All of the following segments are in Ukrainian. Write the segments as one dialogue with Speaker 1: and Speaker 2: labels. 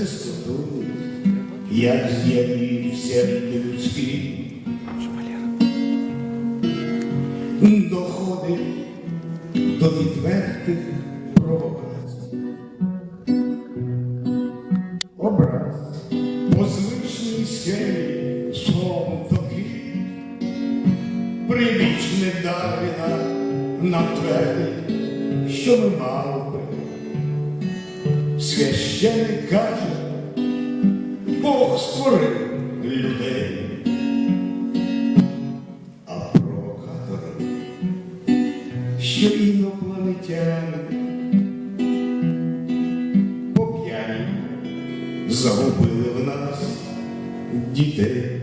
Speaker 1: чистоту, як з'явився людський. Доходить до відвертих провокацій. Образ по звичній схемі словом такий, Прибічне Дарвіна нам твердить, що ми мавпи. Священик каже, Бог створив людей, а провокатори, що інопланетяни по п'яні загубили в нас дітей.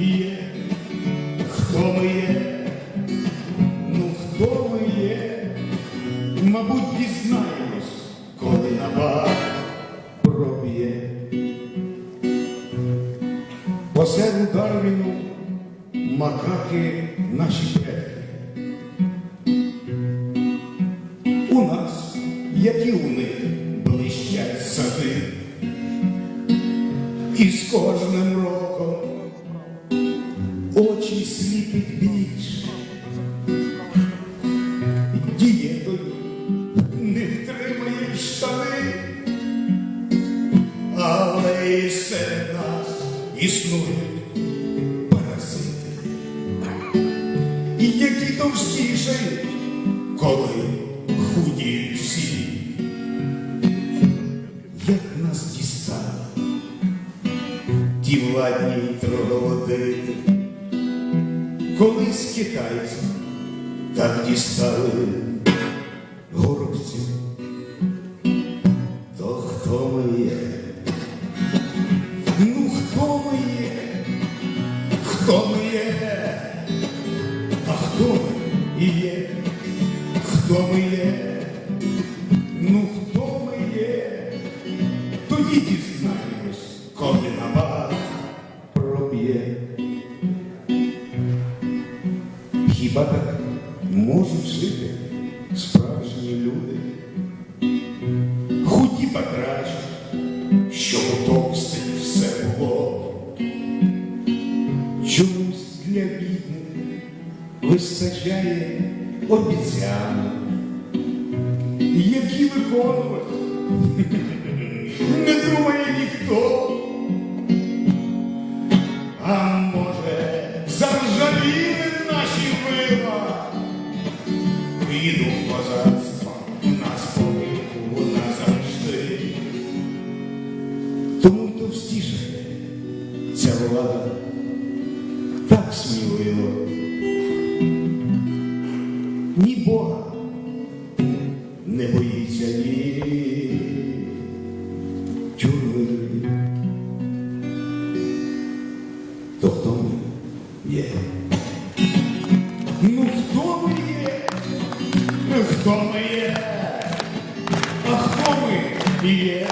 Speaker 1: Є? Хто ми є? Ну хто ми є? Мабуть, дізнаємось, коли на бар проб'є. Посеред Дарвіну макаки наші предки. У нас, як і у них, блищать сади. І з кожним роком Дієтою не втримає штани, але і серед нас існують паразити, які товстішають, коли худіють всі. Як нас дістали? Ті владні троголоди, колись китайці так дістали горобців. То хто ми є? Ну хто ми є? Хто ми є? А хто ми є? Хто ми є? Ну хто ми є? Тоді дізнаємось, коли на бар проб'є. Хіба так можуть жити справжні люди? Худі покраще, щоб у товстих все було. Чомусь для бідних вистачає обіцянок, які виконувати не думає ніхто. втішити. Ця влада так сміло його. Ні Бога не боїться ні тюрми. То хто ми є? Ну хто ми є? Ну, хто ми є? А хто ми є?